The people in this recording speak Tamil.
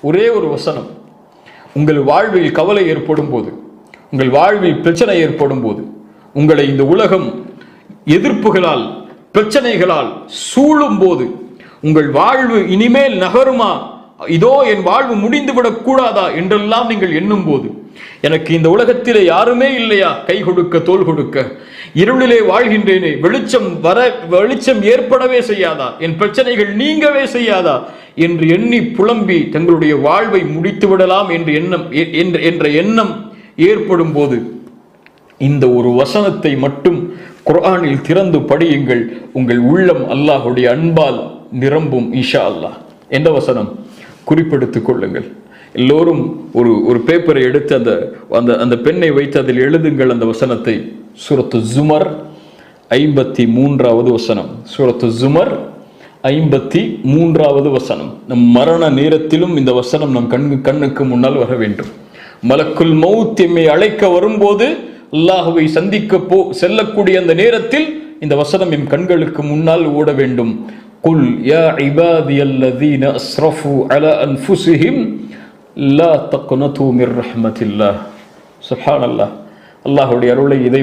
ஒரே ஒரு வசனம். உங்கள் வாழ்வில் கவலை ஏற்படும் போது உங்கள் வாழ்வில் பிரச்சனை ஏற்படும் போது உங்களை இந்த உலகம் எதிர்ப்புகளால் பிரச்சனைகளால் சூழும் போது உங்கள் வாழ்வு இனிமேல் நகருமா இதோ என் வாழ்வு முடிந்துவிடக் கூடாதா என்றெல்லாம் நீங்கள் எண்ணும் போது எனக்கு இந்த உலகத்திலே யாருமே இல்லையா? கை கொடுக்க தோள் கொடுக்க. இருளிலே வாழ்கின்றேனே வெளிச்சம் வர வெளிச்சம் ஏற்படவே செய்யாதா? என் பிரச்சனைகள் நீங்கவே செய்யாதா? என்று எண்ணி புலம்பி தங்களுடைய வாழ்வை முடித்து விடலாம் என்று எண்ணம் எ- என்ற- என்ற எண்ணம் ஏற்படும் போது இந்த ஒரு வசனத்தை மட்டும் குர்ஆனில் திறந்து படியுங்கள். உங்கள் உள்ளம் அல்லாஹுடைய அன்பால் நிரம்பும் இஷா அல்லாஹ். எந்த வசனம்? குறிப்பெடுத்து கொள்ளுங்கள். எல்லோரும் ஒரு ஒரு பேப்பரை எடுத்து அந்த அந்த அந்த பெண்ணை வைத்து அதில் எழுதுங்கள் அந்த வசனத்தை. சூரத்து ஜுமர் ஐம்பத்தி மூன்றாவது வசனம். சூரத்து ஜுமர் ஐம்பத்தி மூன்றாவது வசனம். நம் மரண நேரத்திலும் இந்த வசனம் நம் கண்ணு கண்ணுக்கு முன்னால் வர வேண்டும். மலக்குள் மௌத் எம்மை அழைக்க வரும்போது அல்லாஹுவை சந்திக்க போ செல்லக்கூடிய அந்த நேரத்தில் இந்த வசனம் எம் கண்களுக்கு முன்னால் ஓட வேண்டும். قل يا عبادي الذين أسرفوا على أنفسهم لا تقنطوا من رحمة الله. سبحان الله. الله أولي أرولي إذا